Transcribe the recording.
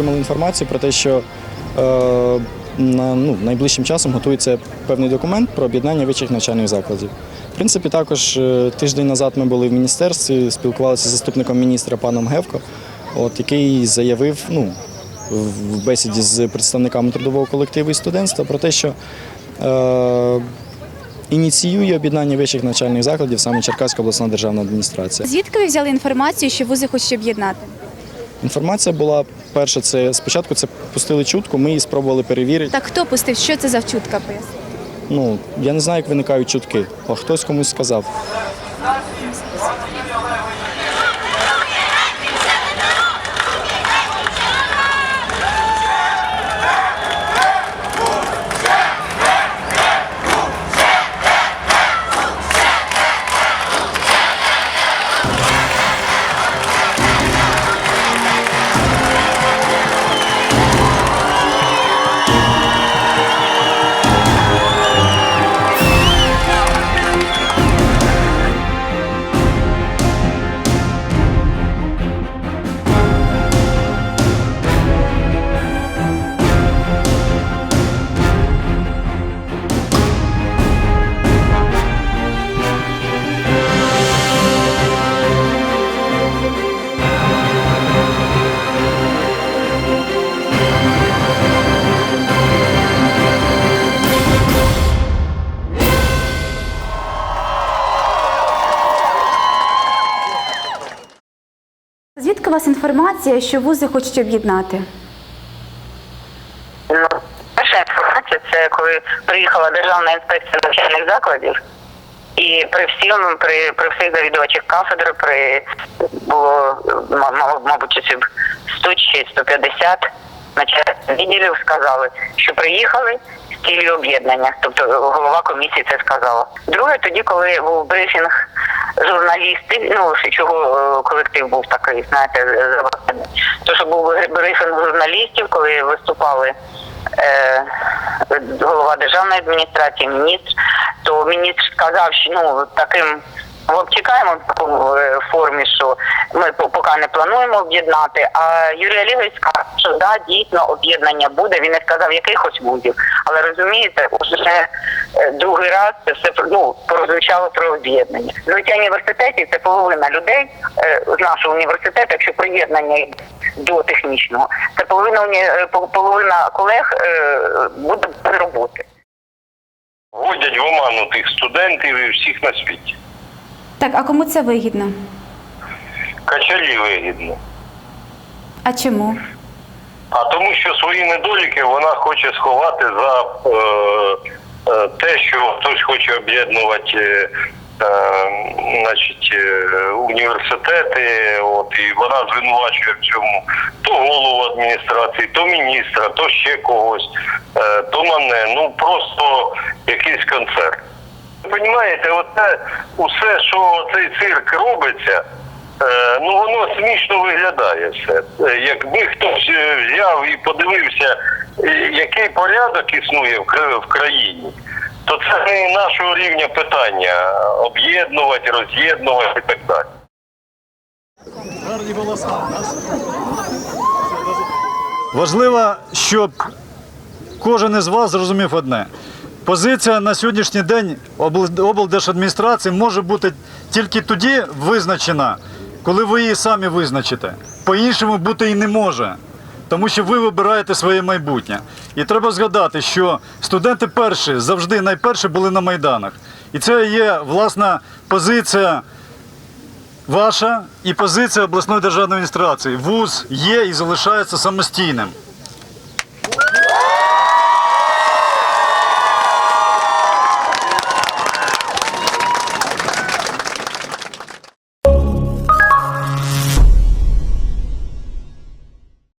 отримали інформацію про те, що е, на, ну, найближчим часом готується певний документ про об'єднання вищих навчальних закладів. В принципі, також е, тиждень назад ми були в міністерстві, спілкувалися з заступником міністра паном Гевко, от, який заявив ну, в в бесіді з представниками трудового колективу і студентства про те, що е, ініціює об'єднання вищих навчальних закладів саме Черкаська обласна державна адміністрація. Звідки ви взяли інформацію, що вузи хочуть об'єднати? Інформація була перше, це спочатку це пустили чутку, ми її спробували перевірити. Так хто пустив? Що це за чутка? Поясніть. Ну я не знаю, як виникають чутки, а хтось комусь сказав. У вас інформація, що вузи хочуть об'єднати? Ну, перша інформація це коли приїхала Державна інспекція навчальних закладів, і при всім, при, при всіх завідувачах кафедр, при було ма- ма- мабуть, осіб 100 чи 150 начальників відділів сказали, що приїхали з об'єднання. Тобто голова комісії це сказала. Друге, тоді, коли був брифінг журналістів, ну чого е, колектив був такий, знаєте, заведений, то що був брифінг журналістів, коли виступали е, голова державної адміністрації, міністр, то міністр сказав, що ну таким ми чекаємо в е, формі, що ми поки не плануємо об'єднати. А Юрій Олегович сказав, що да, дійсно об'єднання буде. Він не сказав якихось вузів, але розумієте, уже е, другий раз це все ну, прозвучало про об'єднання. Звичайно, університеті це половина людей е, з нашого університету, якщо приєднання до технічного, це половина половина колег буде без роботи. Вводять в оману тих студентів і всіх на світі. Так, а кому це вигідно? Качалі вигідно. А чому? А тому, що свої недоліки вона хоче сховати за е, е, те, що хтось хоче об'єднувати е, е, значить, е, університети, от, і вона звинувачує в цьому то голову адміністрації, то міністра, то ще когось, е, то мене. Ну просто якийсь концерт. Розумієте, оце усе, що цей цирк робиться, е, ну воно смішно виглядає все. Е, Якби хтось е, взяв і подивився, який порядок існує в країні, то це не нашого рівня питання об'єднувати, роз'єднувати і так далі. Важливо, щоб кожен із вас зрозумів одне. Позиція на сьогоднішній день облдержадміністрації може бути тільки тоді визначена, коли ви її самі визначите. По-іншому бути і не може, тому що ви вибираєте своє майбутнє. І треба згадати, що студенти перші завжди найперші були на майданах. І це є власна позиція ваша і позиція обласної державної адміністрації. ВУЗ є і залишається самостійним.